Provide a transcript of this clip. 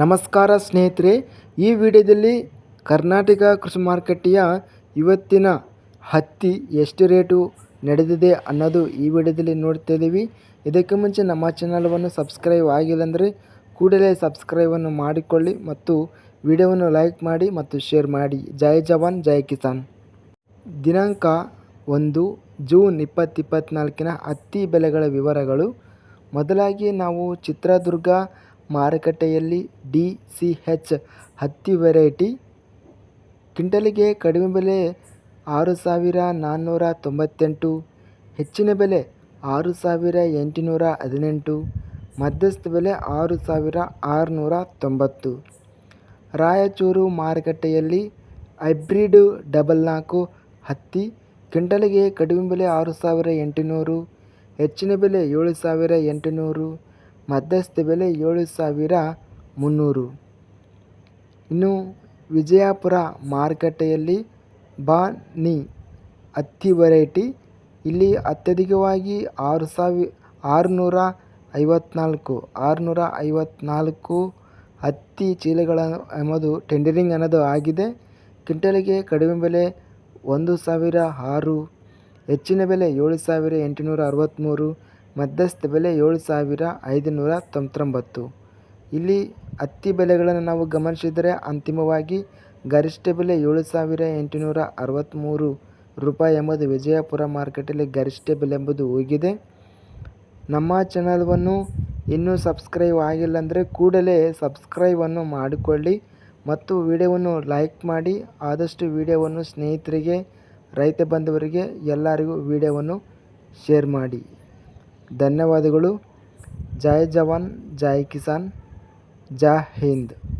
ನಮಸ್ಕಾರ ಸ್ನೇಹಿತರೆ, ಈ ವಿಡಿಯೋದಲ್ಲಿ ಕರ್ನಾಟಕ ಕೃಷಿ ಮಾರುಕಟ್ಟೆಯ ಇವತ್ತಿನ ಹತ್ತಿ ಎಷ್ಟು ರೇಟು ನಡೆದಿದೆ ಅನ್ನೋದು ಈ ವಿಡಿಯೋದಲ್ಲಿ ನೋಡ್ತಾ ಇದ್ದೀವಿ. ಇದಕ್ಕೆ ಮುಂಚೆ ನಮ್ಮ ಚಾನಲ್ವನ್ನು ಸಬ್ಸ್ಕ್ರೈಬ್ ಆಗಿಲ್ಲ ಅಂದರೆ ಕೂಡಲೇ ಸಬ್ಸ್ಕ್ರೈಬನ್ನು ಮಾಡಿಕೊಳ್ಳಿ ಮತ್ತು ವಿಡಿಯೋವನ್ನು ಲೈಕ್ ಮಾಡಿ ಮತ್ತು ಶೇರ್ ಮಾಡಿ. ಜೈ ಜವಾನ್, ಜೈ ಕಿಸಾನ್. ದಿನಾಂಕ ಒಂದು, ಜೂನ್ ಇಪ್ಪತ್ತು ಇಪ್ಪತ್ತ್ನಾಲ್ಕಿನ ಹತ್ತಿ ಬೆಲೆಗಳ ವಿವರಗಳು. ಮೊದಲಾಗಿ ನಾವು ಚಿತ್ರದುರ್ಗ ಮಾರುಕಟ್ಟೆಯಲ್ಲಿ ಡಿ ಸಿ ಹೆಚ್ ಹತ್ತಿ ವೆರೈಟಿ. ಕ್ವಿಂಟಲಿಗೆ ಕಡಿಮೆ ಬೆಲೆ ಆರು ಸಾವಿರ ನಾನ್ನೂರ ತೊಂಬತ್ತೆಂಟು, ಹೆಚ್ಚಿನ ಬೆಲೆ ಆರು ಸಾವಿರ ಎಂಟುನೂರ ಹದಿನೆಂಟು, ಮಧ್ಯಸ್ಥ ಬೆಲೆ ಆರು ಸಾವಿರ ಆರುನೂರ ತೊಂಬತ್ತು. ರಾಯಚೂರು ಮಾರುಕಟ್ಟೆಯಲ್ಲಿ ಹೈಬ್ರಿಡ್ ಡಬಲ್ ನಾಲ್ಕು ಹತ್ತಿ ಕ್ವಿಂಟಲಿಗೆ ಕಡಿಮೆ ಬೆಲೆ ಆರು ಸಾವಿರ ಎಂಟುನೂರು, ಹೆಚ್ಚಿನ ಬೆಲೆ ಏಳು ಸಾವಿರ ಎಂಟುನೂರು ಮಧ್ಯಸ್ಥ ಬೆಲೆ ಏಳು ಸಾವಿರ ಮುನ್ನೂರು. ಇನ್ನು ವಿಜಯಪುರ ಮಾರುಕಟ್ಟೆಯಲ್ಲಿ ಬಾನಿ ಹತ್ತಿ ವೆರೈಟಿ. ಇಲ್ಲಿ ಅತ್ಯಧಿಕವಾಗಿ ಆರು ಸಾವಿ ಆರುನೂರ ಐವತ್ನಾಲ್ಕು ಆರುನೂರ ಐವತ್ನಾಲ್ಕು ಹತ್ತಿ ಚೀಲಗಳ ಎಂಬುದು ಟೆಂಡರಿಂಗ್ ಅನ್ನೋದು ಆಗಿದೆ. ಕ್ವಿಂಟಲಿಗೆ ಕಡಿಮೆ ಬೆಲೆ ಒಂದು ಸಾವಿರ ಆರು, ಹೆಚ್ಚಿನ ಬೆಲೆ ಏಳು ಸಾವಿರ ಎಂಟುನೂರ ಅರವತ್ತ್ಮೂರು ಮಧ್ಯಸ್ಥ ಬೆಲೆ ಏಳು ಸಾವಿರ ಐದುನೂರ ತೊಂಬತ್ತೊಂಬತ್ತು. ಇಲ್ಲಿ ಹತ್ತಿ ಬೆಲೆಗಳನ್ನು ನಾವು ಗಮನಿಸಿದರೆ ಅಂತಿಮವಾಗಿ ಗರಿಷ್ಠ ಬೆಲೆ ಏಳು ಸಾವಿರ ಎಂಟುನೂರ ಅರವತ್ತ್ಮೂರು ರೂಪಾಯಿ ಎಂಬುದು ವಿಜಯಪುರ ಮಾರ್ಕೆಟಲ್ಲಿ ಗರಿಷ್ಠ ಬೆಲೆ ಎಂಬುದು ಹೋಗಿದೆ ನಮ್ಮ ಚಾನಲ್ವನ್ನು ಇನ್ನೂ ಸಬ್ಸ್ಕ್ರೈಬ್ ಆಗಿಲ್ಲ ಅಂದರೆ ಕೂಡಲೇ ಸಬ್ಸ್ಕ್ರೈಬನ್ನು ಮಾಡಿಕೊಳ್ಳಿ ಮತ್ತು ವಿಡಿಯೋವನ್ನು ಲೈಕ್ ಮಾಡಿ. ಆದಷ್ಟು ವಿಡಿಯೋವನ್ನು ಸ್ನೇಹಿತರಿಗೆ, ರೈತ ಬಂಧುವರಿಗೆ ಎಲ್ಲರಿಗೂ ವಿಡಿಯೋವನ್ನು ಶೇರ್ ಮಾಡಿ. ಧನ್ಯವಾದಗಳು. ಜೈ ಜವಾನ್ ಜೈ ಕಿಸಾನ್ ಜೈ ಹಿಂದ್.